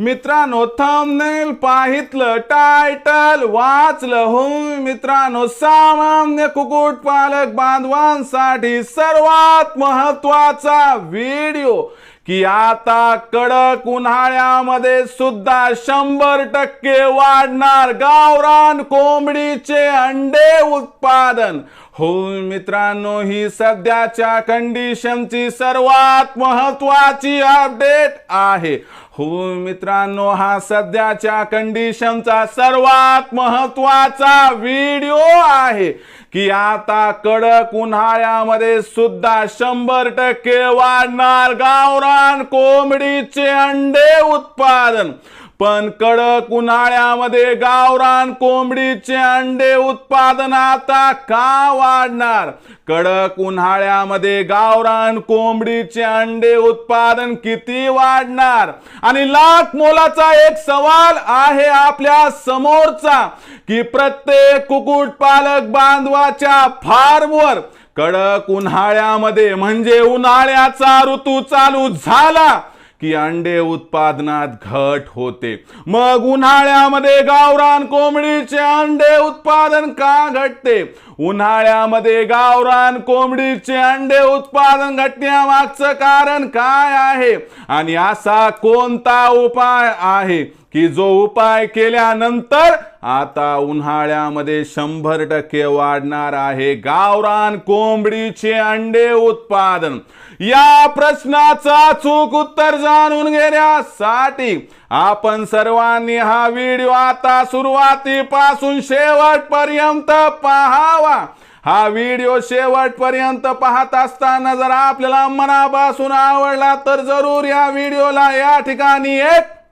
मित्रांनो thumbnail पाहितलं title वाचलं हो मित्रांनो सामान्य कुक्कुटपालक बांधवांसाठी सर्वात महत्त्वाचा व्हिडिओ की आता कडक उन्हाळ्यामध्ये सुद्धा शंभर टक्के वाढणार गावरान कोंबडीचे अंडे उत्पादन. हो मित्रांनो ही सध्याच्या कंडिशनची सर्वात महत्वाची अपडेट आहे. हो मित्रांनो हा सध्याच्या कंडिशनचा सर्वात महत्त्वाचा व्हिडिओ आहे. की आता कडक उन्हाळ्यामध्ये सुद्धा शंभर टक्के वाढणार गावरान कोंबडीचे अंडे उत्पादन. पण कडक उन्हाळ्यामध्ये गावरान कोंबडीचे अंडे उत्पादन आता का वाढणार? कडक उन्हाळ्यामध्ये गावरान कोंबडीचे अंडे उत्पादन किती वाढणार? आणि लाख मोलाचा एक सवाल आहे आपल्या समोरचा की प्रत्येक कुक्कुटपालक बांधवाच्या फार्मवर कडक उन्हाळ्यामध्ये म्हणजे उन्हाळ्याचा ऋतू चालू झाला की अंडे उत्पादनात घट होते. मग उन्हाळ्यामध्ये गावरान कोंबडीचे अंडे उत्पादन का घटते? उन्हाळ्यामध्ये गावरान कोंबडीचे अंडे उत्पादन घटण्यामागचं कारण काय आहे? आणि असा कोणता उपाय आहे? की जो उपाय केल्यानंतर आता उन्हाळ्यामध्ये शंभर टक्के वाढणार आहे गावरान कोंबडीचे अंडे उत्पादन. या प्रश्नाचा चूक उत्तर जाणून घेण्यासाठी आपण सर्वांनी हा व्हिडिओ आता सुरुवातीपासून शेवटपर्यंत पाहावा. हा व्हिडिओ शेवटपर्यंत पाहत असताना जर आपल्याला मनापासून आवडला तर जरूर या व्हिडिओला या ठिकाणी एक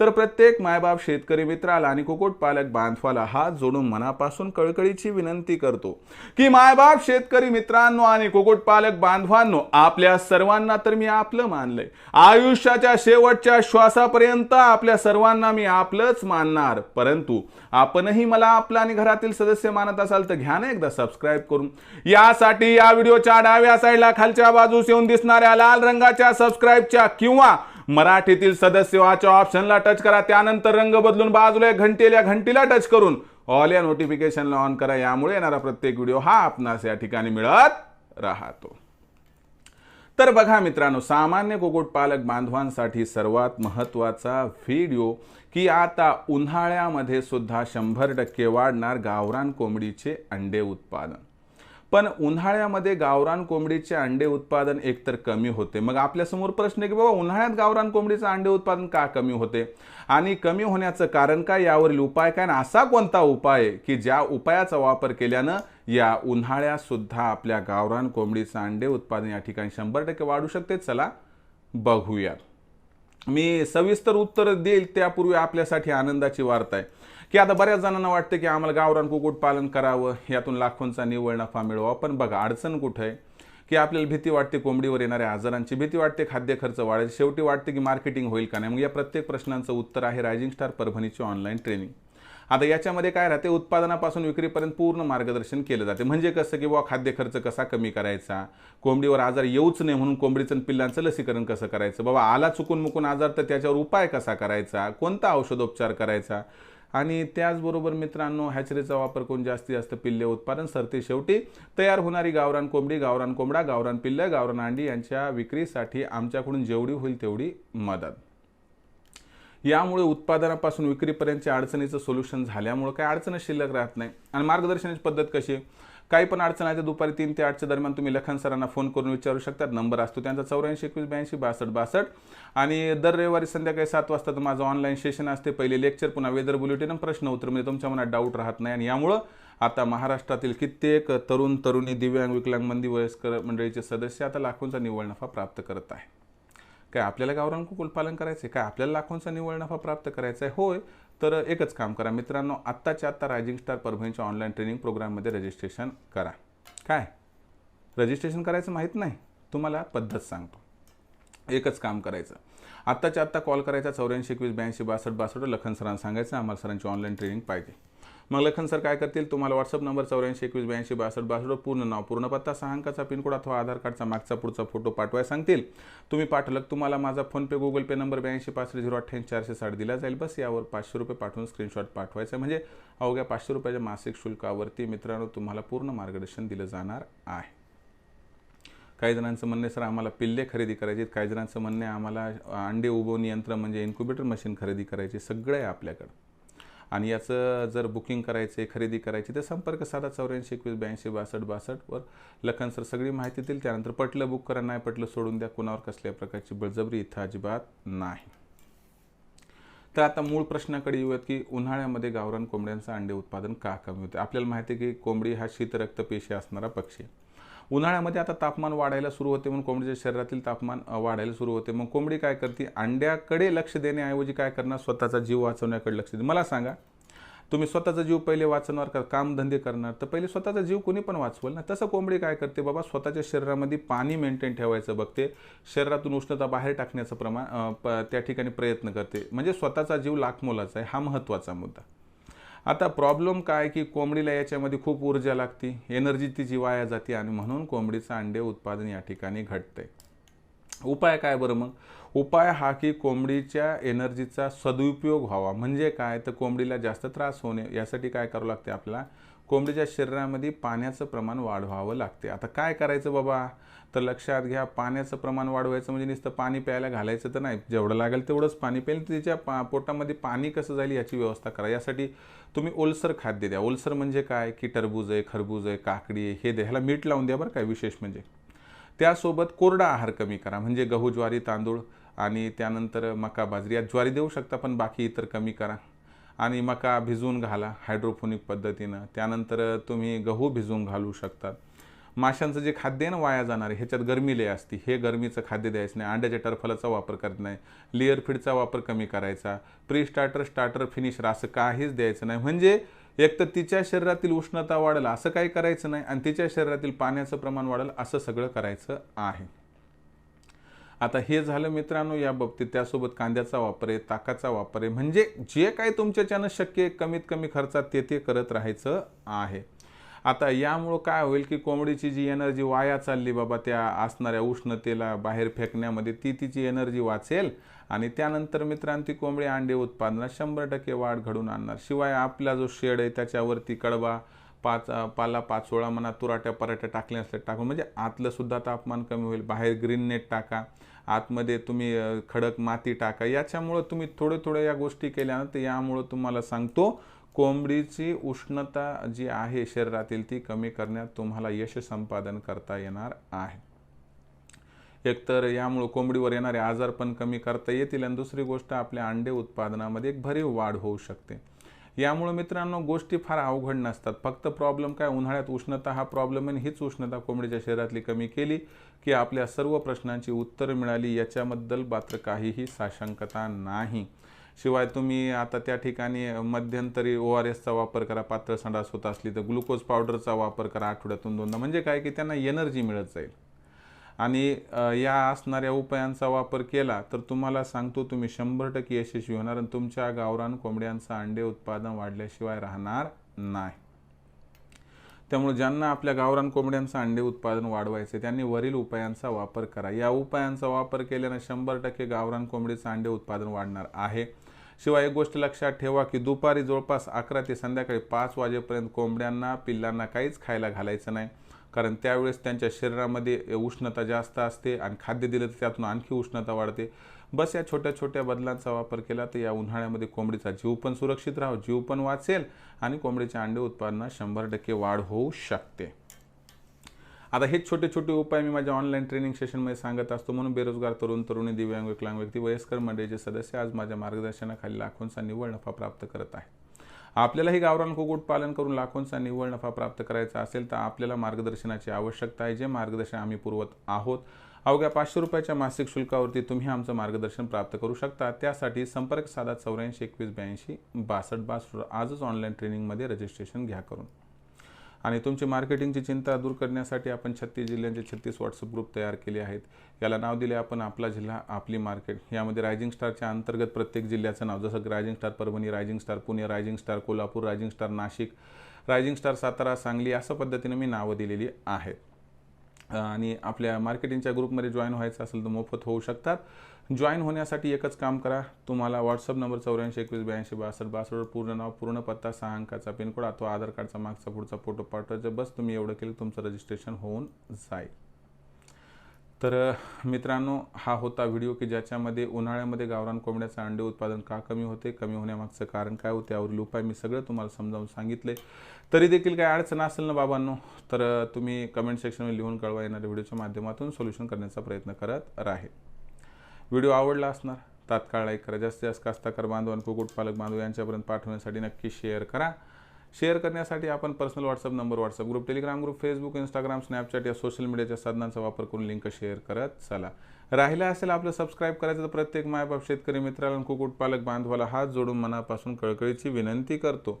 तर प्रत्येक मायबाप शेतकरी मित्राला आणि कुक्कुटपालक बांधवाला हात जोडून मनापासून कळकळीची विनंती करतो की मायबाप शेतकरी मित्रांनो आणि कुक्कुटपालक बांधवांनो आपल्या सर्वांना तर मी आपलं मानलंय. आयुष्याच्या शेवटच्या श्वासापर्यंत आपल्या सर्वांना मी आपलंच मानणार. परंतु आपणही मला आपला आणि घरातील सदस्य मानत असाल तर घ्या ना एकदा सबस्क्राईब करून. यासाठी या व्हिडिओच्या डाव्या साईडला खालच्या बाजूस येऊन दिसणाऱ्या लाल रंगाच्या सबस्क्राईबच्या किंवा मराठीतील सदस्य व्हाच्या ऑप्शनला टच करा. त्यानंतर रंग बदलून बाजूला घंटेल्या घंटीला टच करून ऑल या नोटिफिकेशनला ऑन करा. यामुळे येणारा प्रत्येक व्हिडिओ हा आपणास या ठिकाणी मिळत राहतो. तर बघा मित्रांनो सामान्य कुक्कुटपालक बांधवांसाठी सर्वात महत्त्वाचा व्हिडिओ की आता उन्हाळ्यामध्ये सुद्धा शंभर टक्के वाढणार गावरान कोंबडीचे अंडे उत्पादन. पण उन्हाळ्यामध्ये गावरान कोंबडीचे अंडे उत्पादन एकतर कमी होते. मग आपल्यासमोर प्रश्न आहे की बाबा उन्हाळ्यात गावरान कोंबडीचं अंडे उत्पादन का कमी होते? आणि कमी होण्याचं कारण काय? यावरील उपाय काय? आणि असा कोणता उपाय आहे की ज्या उपायाचा वापर केल्यानं या उन्हाळ्यात सुद्धा आपल्या गावरान कोंबडीचं अंडे उत्पादन या ठिकाणी शंभर टक्के वाढू शकते? चला बघूयात. मी सविस्तर उत्तर देईल त्यापूर्वी आपल्यासाठी आनंदाची वार्ता आहे. की आता बऱ्याच जणांना वाटतं की आम्हाला गावरान कुक्कुटपालन करावं यातून लाखोंचा निव्वळ नफा मिळवा. पण बघा अडचण कुठं आहे? की आपल्याला भीती वाटते कोंबडीवर येणाऱ्या आजारांची भीती वाटते खाद्य खर्च वाढेल शेवटी वाटते की मार्केटिंग होईल का नाही? मग या प्रत्येक प्रश्नांचं उत्तर आहे रायझिंग स्टार परभणीची ऑनलाईन ट्रेनिंग. आता याच्यामध्ये काय राहते? उत्पादनापासून विक्रीपर्यंत पूर्ण मार्गदर्शन केलं जाते. म्हणजे कसं की बुवा खाद्य खर्च कसा कमी करायचा? कोंबडीवर आजार येऊच नाही म्हणून कोंबडीचं पिल्लांचं लसीकरण कसं करायचं? बाबा आला चुकून मुकून आजार तर त्याच्यावर उपाय कसा करायचा? कोणता औषधोपचार करायचा? आणि त्याचबरोबर मित्रांनो हॅचरीचा वापर करून जास्तीत जास्त पिल्ले उत्पादन सरते शेवटी तयार होणारी गावरान कोंबडी गावरान कोंबडा गावरान पिल्ले गावरान अंडी यांच्या विक्रीसाठी आमच्याकडून जेवढी होईल तेवढी मदत यामुळे उत्पादनापासून विक्रीपर्यंतच्या अडचणीचं सोल्युशन झाल्यामुळे काही अडचण शिल्लक राहत नाही आणि मार्गदर्शनाची पद्धत कशी आहे? काही पण अडचण आहे तर दुपारी तीन ते आठच्या दरम्यान तुम्ही लखन सरांना फोन करून विचारू शकतात नंबर असतो त्यांचा चौऱ्याऐंशी एकवीस ब्याऐंशी बासष्ट बासष्ट. आणि दर रविवारी संध्याकाळी सात वाजता तर माझं ऑनलाईन सेशन असते. पहिले लेक्चर पुन्हा वेदर बुलेटिन आणि प्रश्न उत्तर. म्हणजे तुमच्या मनात डाऊट राहत नाही. आणि यामुळं आता महाराष्ट्रातील कित्येक तरुण तरुणी दिव्यांग विकलांग मंदी वयस्कर मंडळीचे सदस्य आता लाखोंचा निव्वळ नफा प्राप्त करत आहे. काय आपल्याला गावरान कुक्कुटपालन करायचं आहे काय आपल्याला लाखोंचा निव्वळ नफा प्राप्त करायचा आहे होय तर एकच काम करा मित्रांनो आत्ताच्या आत्ता रायझिंग स्टार परभणीच्या ऑनलाईन ट्रेनिंग प्रोग्राममध्ये रजिस्ट्रेशन करा. काय? रजिस्ट्रेशन करायचं माहीत नाही? तुम्हाला पद्धत सांगतो. एकच काम करायचं. आत्ताच्या आत्ता कॉल करायचा चौऱ्याऐंशी एकवीस ब्याऐंशी बासष्ट बासष्ट लखन सरांना सांगायचं आम्हाला सरांची ऑनलाईन ट्रेनिंग पाहिजे. मग लखन सर काय करतील? तुम्हाला व्हॉट्सअप नंबर चौऱ्याऐंशी एकवीस ब्याऐंशी बासष्ट बासष्ट पूर्ण नाव पूर्ण पत्ता सहा अंकाचा पिनकोड अथवा आधार कार्डचा मागचा पुढचा फोटो पाठवाय सांगतील. तुम्ही पाठवलं तुम्हाला माझा फोनपे गुगल पे नंबर ब्याऐंशी पाचशे झिरो अठ्ठ्याऐंशी चारशे साठ दिला जाईल. बस यावर पाचशे रुपये पाठवून स्क्रीनशॉट पाठवायचा म्हणजे अवघ्या पाचशे रुपयाच्या मासिक शुल्कावरती मित्रांनो तुम्हाला पूर्ण मार्गदर्शन दिलं जाणार आहे. काही जणांचं म्हणणे सर आम्हाला पिल्ले खरेदी करायचे आहेत. काही जणांचं म्हणणे आम्हाला अंडे उबवणी यंत्र म्हणजे इन्क्युबेटर मशीन खरेदी करायची सगळं आहे आपल्याकडं. आणि याचं जर बुकिंग करायचं आहे खरेदी करायची तर संपर्क साधा चौऱ्याऐंशी एकवीस ब्याऐंशी बासष्ट बासष्टवर लखन सर सगळी माहिती देईल त्यानंतर पटलं बुक करा नाही पटलं सोडून द्या. कुणावर कसल्या प्रकारची बळजबरी इथं अजिबात नाही. तर आता मूळ प्रश्नाकडे येऊयात की उन्हाळ्यामध्ये गावरान कोंबड्यांचं अंडे उत्पादन का कमी होते? आपल्याला माहिती आहे की कोंबडी हा शीत रक्तपेशी असणारा पक्षी आहे. उन्हाळ्यामध्ये आता तापमान वाढायला सुरू होते म्हणून कोंबडीच्या शरीरातील तापमान वाढायला सुरू होते. मग कोंबडी काय करते? अंड्याकडे लक्ष देण्याऐवजी काय करणार? स्वतःचा जीव वाचवण्याकडे लक्ष दे मला सांगा तुम्ही स्वतःचा जीव पहिले वाचवणार का? कामधंदे करणार? तर पहिले स्वतःचा जीव कोणी पण वाचवल ना. तसं कोंबडी काय करते? बाबा स्वतःच्या शरीरामध्ये पाणी मेंटेन ठेवायचं बघते. शरीरातून उष्णता बाहेर टाकण्याचं प्रमाण प- त्या ठिकाणी प्रयत्न करते. म्हणजे स्वतःचा जीव लाखमोलाचा आहे. हा महत्त्वाचा मुद्दा. आता प्रॉब्लेम काय की कोंबडीला याच्यामध्ये खूप ऊर्जा लागते. एनर्जी तिची वाया जाते आणि म्हणून कोंबडीचं अंडे उत्पादन या ठिकाणी घटतंय. उपाय काय बरं मग? उपाय हा की कोंबडीच्या एनर्जीचा सदुपयोग व्हावा. म्हणजे काय? तर कोंबडीला जास्त त्रास होणे. यासाठी काय करावं लागते आपल्याला? कोंबडीच्या शरीरामध्ये पाण्याचं प्रमाण वाढवावं लागते. आता काय करायचं बाबा? तर लक्षात घ्या पाण्याचं प्रमाण वाढवायचं म्हणजे नुसतं पाणी प्यायला घालायचं तर नाही. जेवढं लागेल तेवढंच पाणी प्यायला तिच्या पा पोटामध्ये पाणी कसं जाईल याची व्यवस्था करा. यासाठी तुम्ही ओलसर खाद्य द्या. ओलसर म्हणजे काय? की टरबूज आहे खरबूज आहे काकडी आहे हे द्या. ह्याला मीठ लावून द्या बरं काय विशेष म्हणजे. त्यासोबत कोरडा आहार कमी करा. म्हणजे गहू ज्वारी तांदूळ आणि त्यानंतर मका बाजरी. यात ज्वारी देऊ शकता पण बाकी इतर कमी करा. आणि मका भिजवून घाला हायड्रोफोनिक पद्धतीनं. त्यानंतर तुम्ही गहू भिजवून घालू शकतात. माशांचं जे खाद्य आहे ना वाया जाणार ह्याच्यात गरमी लय असते. हे गरमीचं खाद्य द्यायचं नाही. अंड्याच्या टरफलाचा वापर करत नाही. लेअर फीडचा वापर कमी करायचा. प्री स्टार्टर स्टार्टर फिनिशर असं काहीच द्यायचं नाही. म्हणजे एक तर तिच्या शरीरातील उष्णता वाढेल असं काही करायचं नाही. आणि तिच्या शरीरातील पाण्याचं प्रमाण वाढेल असं सगळं करायचं आहे. आता हे झालं मित्रांनो या बाबतीत त्यासोबत कांद्याचा वापर आहे ताकाचा वापर आहे. म्हणजे जे काय तुमच्याच्यानं शक्य आहे कमीत कमी खर्चात ते ते करत राहायचं आहे. आता यामुळं काय होईल की कोंबडीची जी एनर्जी वाया चालली बाबा त्या असणाऱ्या उष्णतेला बाहेर फेकण्यामध्ये ती तिची एनर्जी वाचेल आणि त्यानंतर मित्रांनो ती कोंबडी अंडे उत्पादनात शंभर टक्के वाढ घडून आणणार. शिवाय आपला जो शेड आहे त्याच्यावरती कडवा पाच पाला पाचोळा म्हणा तुराट्या पराट्या टाकल्या असल्या टाकून. म्हणजे आतलं सुद्धा तापमान कमी होईल. बाहेर ग्रीन नेट टाका. आतमध्ये तुम्ही खडक माती टाका. याच्यामुळं तुम्ही थोडे थोड्या या गोष्टी केल्या तर यामुळं तुम्हाला सांगतो कोंबडीची उष्णता जी आहे शरीरातील ती कमी करण्यात तुम्हाला यश संपादन करता येणार आहे. एकतर यामुळं कोंबडीवर येणारे आजार पण कमी करता येतील. आणि दुसरी गोष्ट आपल्या अंडे उत्पादनामध्ये एक भरीव वाढ होऊ शकते. यामुळे मित्रांनो गोष्टी फार अवघड नसतात. फक्त प्रॉब्लेम काय उन्हाळ्यात उष्णता हा प्रॉब्लेम आहे हीच उष्णता कोंबडीच्या शरीरातली कमी केली की आपल्या सर्व प्रश्नांची उत्तरं मिळाली. याच्याबद्दल मात्र काहीही साशंकता नाही. शिवाय तुम्ही आता त्या ठिकाणी मध्यंतरी ओ आर एसचा वापर करा पातळ संडास होत असली तर ग्लुकोज पावडरचा वापर करा आठवड्यातून दोनदा. म्हणजे काय की त्यांना एनर्जी मिळत जाईल. आणि या असणाऱ्या उपायांचा वापर केला तर तुम्हाला सांगतो तुम्ही शंभर टक्के यशस्वी होणार आणि तुमच्या गावरान कोंबड्यांचं अंडे उत्पादन वाढल्याशिवाय राहणार नाही. त्यामुळे ज्यांना आपल्या गावरान कोंबड्यांचं अंडे उत्पादन वाढवायचे त्यांनी वरील उपायांचा वापर करा. या उपायांचा वापर केल्याने शंभर टक्के गावरान कोंबडीचं अंडे उत्पादन वाढणार आहे. शिवाय एक गोष्ट लक्षात ठेवा की दुपारी जवळपास अकरा ते संध्याकाळी पाच वाजेपर्यंत कोंबड्यांना पिल्लांना काहीच खायला घालायचं नाही. कारण त्यावेळेस त्यांच्या शरीरामध्ये उष्णता जास्त असते आणि खाद्य दिलं तर त्यातून आणखी उष्णता वाढते. बस या छोट्या छोट्या बदलांचा वापर केला तर या उन्हाळ्यामध्ये कोंबडीचा जीव पण सुरक्षित राहो जीव पण वाचेल आणि कोंबडीच्या अंडे उत्पादनात शंभर टक्के वाढ होऊ शकते. आता हेच छोटे छोटे उपाय मी माझ्या ऑनलाईन ट्रेनिंग सेशनमध्ये सांगत असतो. म्हणून बेरोजगार तरुण तरुणी दिव्यांग विकलांग व्यक्ती वयस्कर मंडळीचे सदस्य आज माझ्या मार्गदर्शनाखाली लाखोंचा निव्वळ नफा प्राप्त करत आहे आपल्यालाही गावरान कुक्कुट पालन करून लाखोंचा निव्वळ नफा प्राप्त करायचा असेल तर आपल्याला मार्गदर्शनाची आवश्यकता आहे जे मार्गदर्शन आम्ही पुरवत आहोत. अवघ्या पाचशे रुपयाच्या मासिक शुल्कावरती तुम्ही आमचं मार्गदर्शन प्राप्त करू शकता. त्यासाठी संपर्क साधा चौऱ्याऐंशी एकवीस ब्याऐंशी बासष्ट बासष्ट. आजच ऑनलाईन ट्रेनिंगमध्ये रजिस्ट्रेशन घ्या करून. आणि तुमची मार्केटिंगची चिंता दूर करण्यासाठी आपण छत्तीस जिल्ह्यांचे छत्तीस व्हॉट्सअप ग्रुप तयार केले आहेत. याला नाव दिले आपण आपला जिल्हा आपली मार्केट. यामध्ये रायझिंग स्टारच्या अंतर्गत प्रत्येक जिल्ह्याचं नाव जसं rising star Parbhani rising star Pune rising star Kolhapur rising star Nashik rising star Satara Sangli असं पद्धतीने मी नावं दिलेली आहेत. आणि आपल्या मार्केटिंगच्या ग्रुपमध्ये जॉईन व्हायचं असेल तर मोफत होऊ शकतात. जॉईन होण्यासाठी एकच काम करा. तुम्हाला व्हॉट्सअप नंबर चौऱ्याऐंशी एकवीस ब्याऐंशी बासष्ट बासष्टवर पूर्ण नाव पूर्ण पत्ता सहा अंकाचा पिनकोड अथवा आधार कार्डचा मागचा पुढचा फोटो पाठवायचा. बस तुम्ही एवढं केलं तुमचं रजिस्ट्रेशन होऊन जाईल. तर मित्रांनो हा होता व्हिडिओ की ज्याच्यामध्ये उन्हाळ्यामध्ये गावरान कोंबड्याचं अंडे उत्पादन का कमी होते कमी होण्यामागचं कारण काय होते यावरील उपाय मी सगळं तुम्हाला समजावून सांगितले. तरी देखील काही अडचण असेल ना बाबांनो तर तुम्ही कमेंट सेक्शनमध्ये लिहून कळवा. येणाऱ्या व्हिडिओच्या माध्यमातून सोल्युशन करण्याचा प्रयत्न करत राहील व्हिडिओ आवडला असणार तात्काळ लाईक करा. जास्तीत जास्त कास्ताकार बांधव आणि कुक्कुटपालक बांधव यांच्यापर्यंत पाठवण्यासाठी नक्की शेअर करा. शेअर करण्यासाठी आपण personal WhatsApp number WhatsApp group Telegram group Facebook Instagram Snapchat या सोशल मीडियाच्या साधनांचा वापर करून लिंक शेअर करत चला. राहिला असेल आपलं सबस्क्राईब करायचं तर प्रत्येक मायबाप शेतकरी मित्राला आणि कुक्कुटपालक बांधवाला हात जोडून मनापासून कळकळीची विनंती करतो.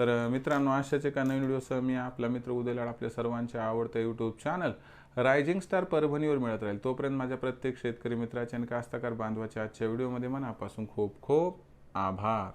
तर मित्रांनो आशाचे का नवीन व्हिडिओसह मी आपला मित्र उदयलाड आपल्या सर्वांच्या आवडतं यूट्यूब चॅनल रायझिंग स्टार परभणीवर मिळत राहील. तोपर्यंत माझ्या प्रत्येक शेतकरी मित्राच्या आणि कास्तकार बांधवाच्या आजच्या व्हिडिओमध्ये मनापासून खूप खूप आभार.